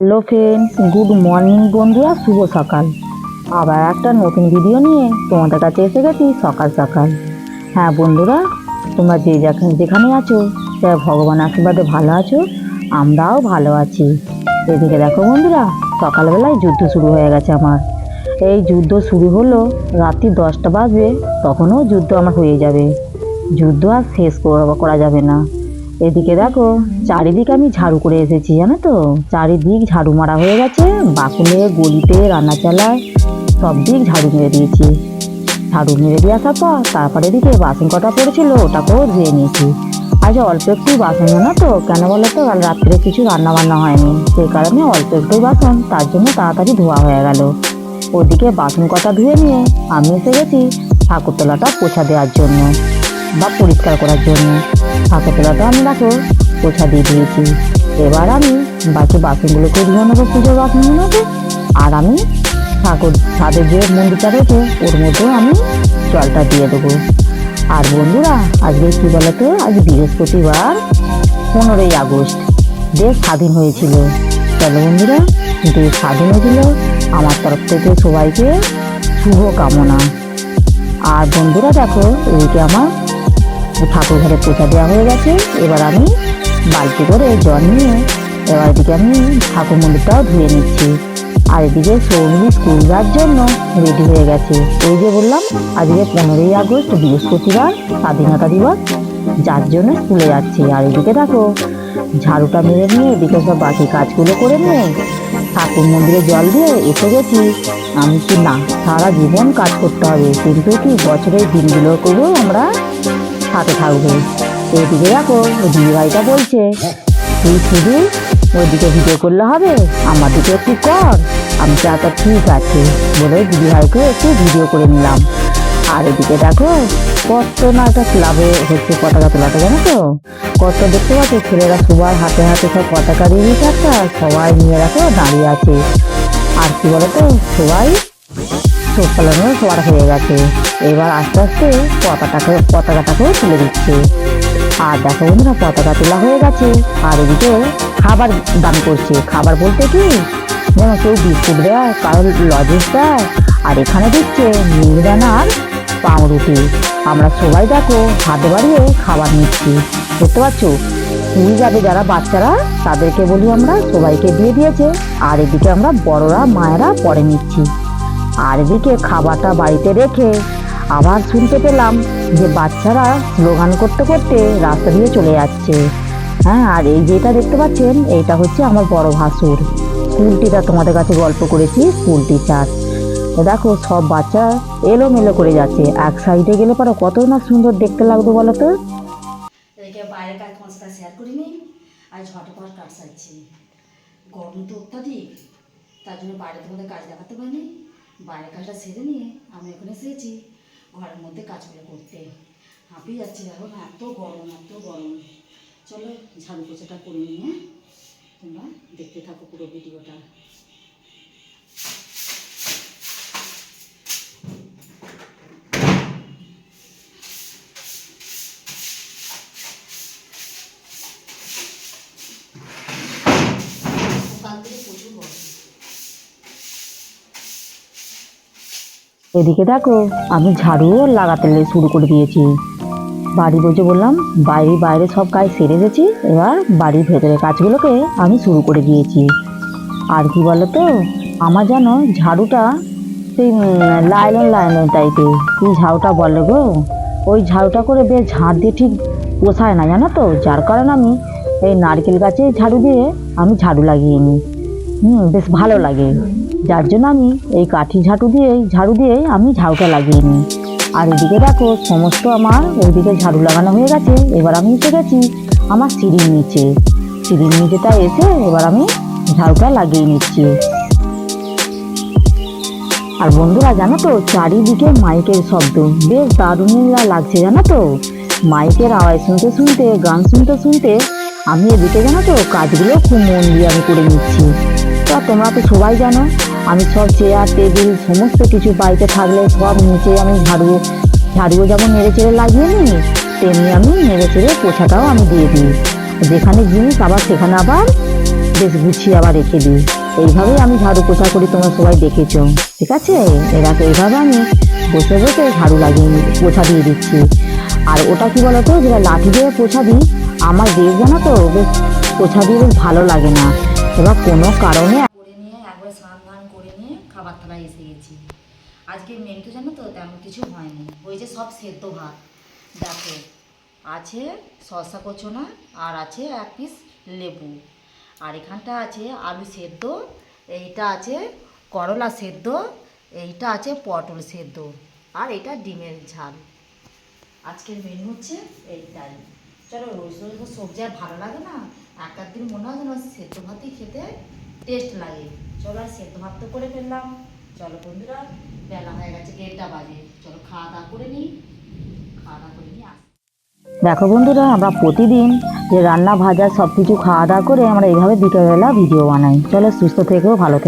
Hello friends good morning বন্ধুরা শুভ সকাল। আবার একটা নতুন ভিডিও নিয়ে তোমাদের কাছে এসে গেছি সকাল সকাল। হ্যাঁ বন্ধুরা, তোমরা যে যেখানে আছো, সে ভগবান আশীর্বাদে ভালো আছো, আমরাও ভালো আছি। এদিকে দেখো বন্ধুরা, সকালবেলায় যুদ্ধ শুরু হয়ে গেছে আমার। এই যুদ্ধ শুরু হলো রাত্রি দশটা বাজবে, তখনও যুদ্ধ আমার হয়ে যাবে। যুদ্ধ আর শেষ করা যাবে না। এদিকে দেখো, চারিদিকে আমি ঝাড়ু করে এসেছি, জানো তো? চারিদিক ঝাড়ু মারা হয়ে গেছে বাকুলে গলিতে রান্না চালায় সব দিক ঝাড়ু মেরে দিয়েছি। ঝাড়ু মেরে দিয়ে আসার পর তারপরে এদিকে বাসন কটা পড়েছিল, ওটাকেও ধুয়ে নিয়েছি। আজ অল্প একটু বাসন, জানো তো? কেন বলো তো? কাল রাত্রে কিছু রান্না বান্না হয়নি। সেই কারণে অল্প একটু বাসন, তার জন্য তাড়াতাড়ি ধোয়া হয়ে গেল। ওদিকে বাসন কটা ধুয়ে নিয়ে আমি এসে গেছি ঠাকুরতলাটা পোছা দেওয়ার জন্য বা পরিষ্কার করার জন্য। ঠাকুরতলাটা আমি দেখো পোছা দিয়ে দিয়েছি। এবার আমি বাকি বাসনগুলোকে ধুয়ে নেব পুজোর বাসনগুলোকে আর আমি ঠাকুর ছাদের যে মন্দিরটা রয়েছে, ওর মধ্যেও আমি জলটা দিয়ে দেবো। আর বন্ধুরা, আজকে কি বলতো? আজ বৃহস্পতিবার, পনেরোই আগস্ট। দেশ স্বাধীন হয়েছিল। চলো বন্ধুরা, দেশ স্বাধীন হয়েছিল। আমার তরফ থেকে সবাইকে শুভ কামনা আর বন্ধুরা দেখো এদিকে আমার ঠাকুর ঘরে পোছা দেওয়া হয়ে গেছে। এবার আমি বালতি করে জল নিয়ে এবার এদিকে আমি ঠাকুর মন্দিরটাও ধুয়ে নিচ্ছি। আর এদিকে সৌমিনী স্কুল যাওয়ার জন্য রেডি হয়ে গেছে। ওই যে বললাম, আজকে পনেরোই আগস্ট, বৃহস্পতিবার, স্বাধীনতা দিবস। যার জন্য স্কুলে যাচ্ছি। আর এদিকে দেখো, ঝাড়ুটা মেরে নিয়ে এদিকে সব বাকি কাজগুলো করে নিয়ে ঠাকুর মন্দিরে জল দিয়ে এসে গেছি। আমি কি না, সারা জীবন কাজ করতে হবে। কিন্তু কি বছরের দিনগুলো করেও আমরা সাথে থাকব। এদিকে দেখো ওই দিদি ভাইটা বলছে, তুই শুধু ওইদিকে ভিডিও করলে হবে, আমার দিকে একটু কর, আমি আচ্ছা ঠিক আছে। বলে দিদি ভাইকে একটু ভিডিও করে নিলাম। আর এদিকে দেখো, কত না একটা ক্লাবে হচ্ছে পতাকা তোলাটা, জানো তো? কত দেখতে পাচ্ছ, ছেলেরা সবার হাতে হাতে সব পতাকা দিয়ে একটা, সবাই নিয়ে রাখো দাঁড়িয়ে আছে। আর কি বলতো, সবাই পালানো সবার হয়ে গেছে। এবার আস্তে আস্তে পতাকাটাকে, পতাকাটাকেও তুলে দিচ্ছে। আর দেখো বন্ধুরা, পতাকা তোলা হয়ে গেছে। আর এদিকে খাবার দান করছে। খাবার বলতে কি? যেমন কেউ বিস্কুট দেয় কারোর লজেস দেয়, আর এখানে দিচ্ছে মিহিদানার পাউরুটি। আমরা সবাই দেখো, হাতে বাড়িয়ে খাবার নিচ্ছি। বুঝতে পারছ স্কুল যাবে যারা বাচ্চারা, তাদেরকে বলি আমরা, সবাইকে দিয়ে দিয়েছে। আর এদিকে আমরা বড়রা, মায়েরা পরে নিচ্ছি। আর এদিকে খাবারটা বাড়িতে রেখে আবার শুনতে পেলাম যে বাচ্চারা স্লোগান করতে করতে রাস্তা দিয়ে চলে যাচ্ছে। হ্যাঁ আর এই যেটা দেখতে পাচ্ছেন এইটা হচ্ছে আমার বড় ভাসুর। স্কুল টিচার তোমাদের কাছে গল্প করেছি স্কুল টিচার দেখো, সব বাচ্চা এলোমেলো করে যাচ্ছে। এক সাইডে গেলে পরে, কত না সুন্দর দেখতে লাগতো বলো তো? বাইরের কাজ শেয়ার আর ঝটপট কাজ সারছি গরম তো অত্যাধিক, তার জন্য বাইরে তোমাদের কাজ দেখাতে পারিনি। বাইরের কাজটা সেরে নিয়ে আমি এখানে এসেছি, ঘরের মধ্যে কাজগুলো করতে। হাঁপিয়ে যাচ্ছি এখন এত গরম এত গরম। চলো ঝাড়ু পোছাটা করে নিয়ে হ্যাঁ? তোমরা দেখতে থাকো পুরো ভিডিওটা সকাল থেকে প্রচুর গরম এদিকে দেখো, আমি ঝাড়ুও লাগাতে শুরু করে দিয়েছি। বাড়ি বসে বললাম বাইরে বাইরে সব কাজ সেরে গেছি এবার বাড়ির ভেতরে কাজগুলোকে আমি শুরু করে দিয়েছি। আর কি বলো তো আমার যেন ঝাড়ুটা সেই লাইলন লাইলন টাইপের কি ঝাড়ুটা বলো গো? ওই ঝাড়ুটা করে বেশ ঝাড় দিয়ে ঠিক পোষায় না, জানো তো? যার কারণে আমি এই নারকেল গাছে ঝাড়ু দিয়ে আমি ঝাড়ু লাগিয়ে নিই। হুম, বেশ ভালো লাগে। যার জন্য আমি এই কাঠি ঝাড়ু দিয়ে ঝাড়ু দিয়ে আমি ঝাড়ুটা লাগিয়ে নিই। আর এদিকে দেখো, সমস্ত আমার ওইদিকে ঝাড়ু লাগানো হয়ে গেছে। এবার আমি এসে গেছি আমার সিঁড়ির নিচে। সিঁড়ির নিচেটা এসে এবার আমি ঝাড়ুটা লাগিয়ে নিচ্ছি। আর বন্ধুরা, জানো তো, চারিদিকে মাইকের শব্দ। বেশ দারুণ লাগছে, জানো তো। মাইকের আওয়াজ শুনতে শুনতে, গান শুনতে শুনতে আমি এদিকে, জানো তো, কাজগুলো খুব মন দিয়ে আমি করে নিচ্ছি। তা তোমরা তো সবাই জানো আমি সব চেয়ার, টেবিল, সমস্ত কিছু বাড়িতে থাকলে সব নিচে আমি ঝাড়ু। ঝাড়ুও যেমন নেড়ে চেড়ে লাগিয়ে নিই, তেমনি আমি নেড়ে চেড়ে পোছাটাও আমি দিয়ে দিই। যেখানে জিনিস, আবার সেখানে আবার বেশ গুছিয়ে আবার রেখে দিই। এইভাবেই আমি ঝাড়ু পোছা করি, তোমরা সবাই দেখেছ। ঠিক আছে? এরা তো এইভাবে আমি বসে বসে ঝাড়ু লাগিয়ে নি- পোছা দিয়ে দিচ্ছি। আর ওটা কি বলতো, যেটা লাঠি দিয়ে পোছা দিই, আমার বেশ জানো তো, বেশ পোছা দিয়ে বেশ ভালো লাগে না। এবার কোনো কারণে স্নান ধান করে নিয়ে খাবার থালায় এসে গেছি। আজকে মেনু তো জানো তো তেমন কিছু হয়নি। হয়েছে সব সেদ্ধ ভাত। দেখো, আছে শসা কচনা আর আছে এক পিস লেবু। আর এখানটা আছে আলু সেদ্ধ, এইটা আছে করলা সেদ্ধ, এইটা আছে পটল সেদ্ধ আর এটা ডিমের ঝাল। আজকের মেনু হচ্ছে এইটাই চলো তো সবজি আর ভালো লাগে না? এক দিন মনে হয় যেন সেদ্ধ ভাতই খেতে টেস্ট লাগে। চলো আর সেদ্ধ ভাত তো করে ফেললাম। চলো বন্ধুরা, বেলা হয়ে গেছে দেড়টা বাজে। চলো খাওয়া দাওয়া করে নিই। খাওয়া দাওয়া করে নিই দেখো বন্ধুরা, আমরা প্রতিদিন যে রান্না, ভাজা সব কিছু খাওয়া দাওয়া করে আমরা এইভাবে বিকেলবেলা ভিডিও বানাই। চলো সুস্থ থেকেও ভালো থেকো।